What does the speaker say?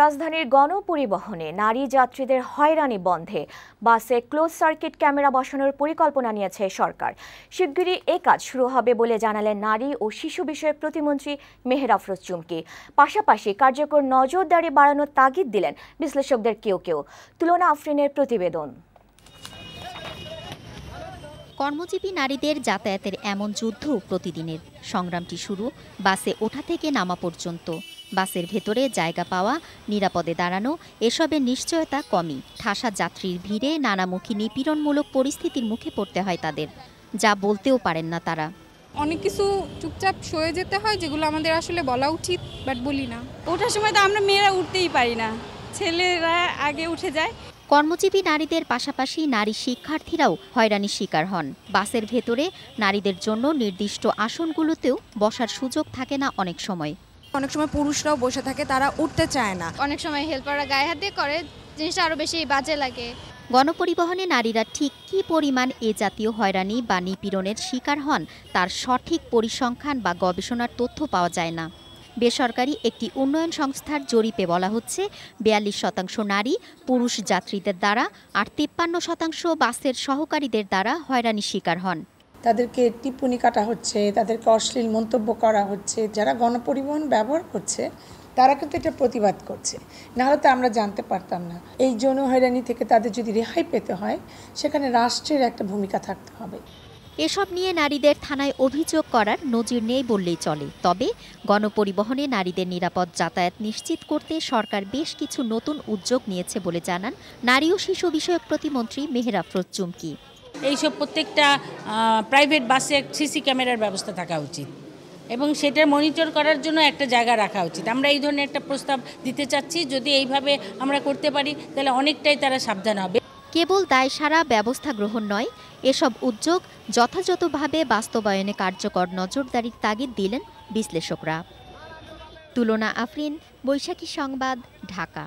রাজধানীর গণপরিবহনে নারী যাত্রীদের হয়রানি বন্ধে। বাসে ক্লোজ সার্কিট ক্যামেরা বসানোর পরিকল্পনা নিয়েছে সরকার। শিগগিরই এ কাজ শুরু হবে বলে জানালেন নারী ও শিশু বিষয়ক প্রতিমন্ত্রী মেহের চুমকি। পাশাপাশি কার্যকর নজরদারি বাড়ানোর তাগিদ দিলেন বিশ্লেষকদের কেউ কেউ। তুলনা আফরিনের প্রতিবেদন। কর্মজীবী নারীদের যাতায়াতের এমন যুদ্ধ প্রতিদিনের। সংগ্রামটি শুরু বাসে ওঠা থেকে নামা পর্যন্ত। বাসের ভেতরে জায়গা পাওয়া নিরাপদে দাঁড়ানো এসবের নিশ্চয়তা কমই। ঠাসা যাত্রীর ভিড়ে নানামুখী নিপীড়নমূলক পরিস্থিতির মুখে পড়তে হয় তাদের। যা বলতেও পারেন না তারা। অনেক কিছু চুপচাপ সয়ে যেতে হয় যেগুলো আমাদের আসলে বলা উচিত বাট বলি না। ওঠার সময় তো আমরা মেয়েরা উঠতেই পারি না। ছেলেরা আগে উঠে যায়। কর্মজীবী নারীদের পাশাপাশি নারী শিক্ষার্থীরাও হয়রানির শিকার হন। বাসের ভেতরে নারীদের জন্য নির্দিষ্ট আসনগুলোতেও বসার সুযোগ থাকে না অনেক সময়। অনেক সময় পুরুষরাও বসে থাকে তারা উঠতে চায় না। অনেক সময় হেল্পাররা গায়ে হাত দিয়ে করে জিনিসটা আরও বেশি বাজে লাগে। গণপরিবহনে নারীরা ঠিক কী পরিমাণ এ জাতীয় হয়রানি বা নিপীড়নের শিকার হন তার সঠিক পরিসংখ্যান বা গবেষণার তথ্য পাওয়া যায় না। বেসরকারি একটি উন্নয়ন সংস্থার জরিপে বলা হচ্ছে বিয়াল্লিশ শতাংশ নারী পুরুষ যাত্রীদের দ্বারা আর তেপ্পান্ন শতাংশ বাসের সহকারীদের দ্বারা হয়রানির শিকার হন। তাদেরকে টিপ্পনি কাটা হচ্ছে, তাদেরকে অশ্লীল মন্তব্য করা হচ্ছে, যারা গণপরিবহন ব্যবহার করছে, তারা কিন্তু এটা প্রতিবাদ করছে। নাহলে তো আমরা জানতে পারতাম না। এই যৌন হয়রানি থেকে তাদের যদি রেহাই পেতে হয়, সেখানে রাষ্ট্রের একটা ভূমিকা থাকতে হবে। এসব নিয়ে নারীদের থানায় অভিযোগ করার নজির নেই বললেই চলে। তবে গণপরিবহনে নারীদের নিরাপদ যাতায়াত নিশ্চিত করতে সরকার বেশ কিছু নতুন উদ্যোগ নিয়েছে বলে জানান নারী ও শিশু বিষয়ক প্রতিমন্ত্রী মেহের চুমকি। এইসব প্রত্যেকটা প্রাইভেট বাসে সিসি ক্যামেরার ব্যবস্থা থাকা উচিত। এবং সেটা মনিটর করার জন্য একটা জায়গা রাখা উচিত। আমরা এই ধরনের একটা প্রস্তাব দিতে চাচ্ছি, যদি এইভাবে আমরা করতে পারি, তাহলে অনেকটাই তারা সাবধান হবে। কেবল দায় সারা ব্যবস্থা গ্রহণ নয়, এসব উদ্যোগ যথাযথভাবে বাস্তবায়নে কার্যকর নজরদারির তাগিদ দিলেন বিশ্লেষকরা। তুলনা আফরিন, বৈশাখী সংবাদ, ঢাকা।